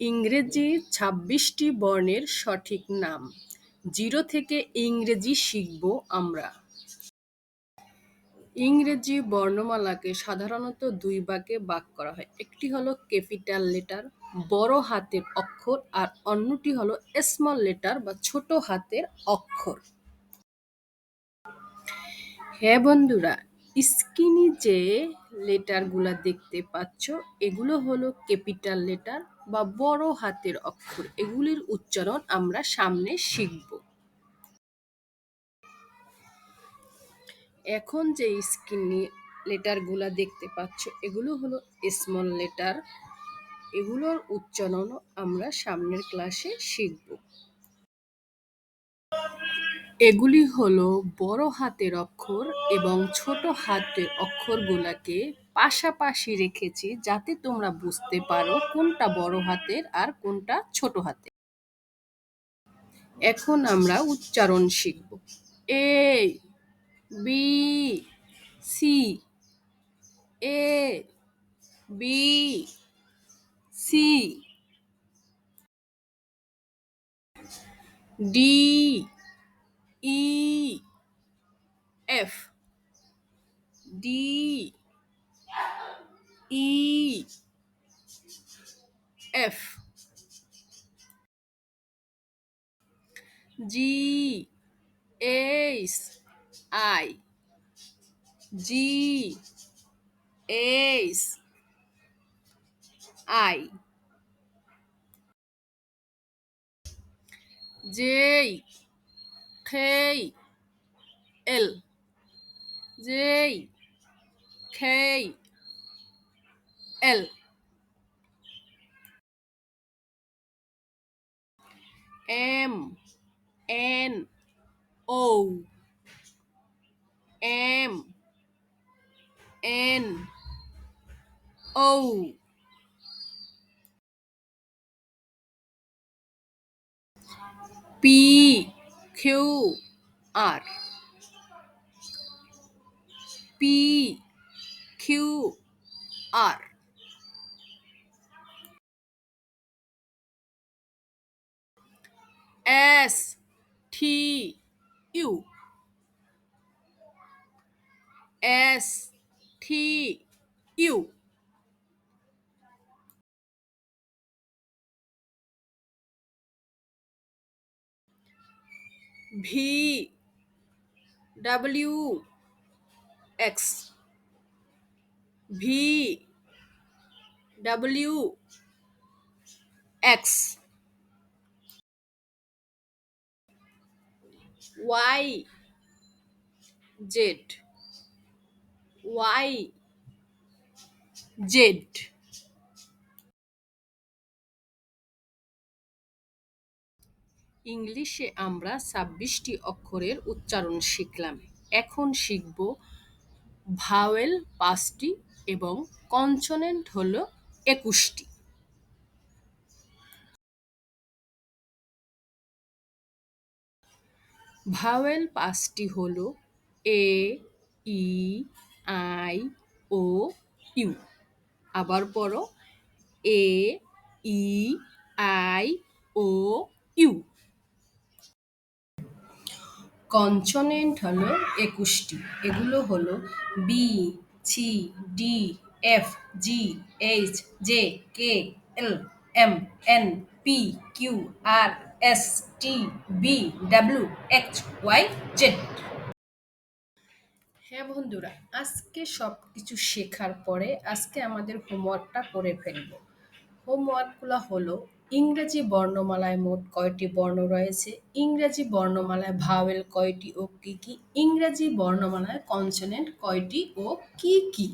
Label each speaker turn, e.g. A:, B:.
A: ইংরেজি ছাব্বিশটি বর্ণের সঠিক নাম। জিরো থেকে ইংরেজি শিখব আমরা। ইংরেজি বর্ণমালাকে সাধারণত দুই ভাগে ভাগ করা হয়। একটি হলো ক্যাপিটাল লেটার, বড় হাতের অক্ষর, আর অন্যটি হলো স্মল লেটার বা ছোট হাতের অক্ষর। হ্যাঁ বন্ধুরা স্ক্রিনে যে লেটারগুলা দেখতে পাচ্ছ, এগুলো হলো ক্যাপিটাল লেটার বা বড় হাতের অক্ষর, এগুলির উচ্চারণ আমরা সামনে শিখব। এখন যে স্ক্রিনে লেটারগুলা দেখতে পাচ্ছ, এগুলো হলো স্মল লেটার। এগুলোর উচ্চারণ আমরা সামনের ক্লাসে শিখব। এগুলি হলো বড় হাতের অক্ষর এবং ছোট হাতের অক্ষরগুলাকে পাশাপাশি রেখেছি যাতে তোমরা বুঝতে পারো কোনটা বড় হাতের আর কোনটা ছোট হাতের। এখন আমরা উচ্চারণ শিখব। A, B, C, A, B, C. D, E, F. D E F. G. H. I. G. H. I. J. K. L. J. K L. M. N. O. M. N. O. P. Q. R. P. Q. R S T U. S T U. V W X. V W X Y Z Y Z ইংলিশে আমরা ছাব্বিশটি অক্ষরের উচ্চারণ শিখলাম। এখন শিখব vowel পাঁচটি এবং কনসোনেন্ট হলো একুশটি। ভাওয়েল পাঁচটি হল এ, ই, আই, ও, ইউ। আবার পড়ো। A, E, I, O, U. Consonant হলো একুশটি। এগুলো হলো B C D F G H J K L M N P Q R S T V W X Y Z হ্যাঁ বন্ধুরা, আজকে সব কিছু শেখার পরে আজকে আমাদের হোমওয়ার্কটা করে ফেলব। হোমওয়ার্কগুলো হলো, ইংরেজি বর্ণমালায় মোট কয়টি বর্ণ রয়েছে? ইংরেজি বর্ণমালায় ভাওয়েল কয়টি ও কি কি? ইংরেজি বর্ণমালায় কনসোনেন্ট কয়টি ও কি কি?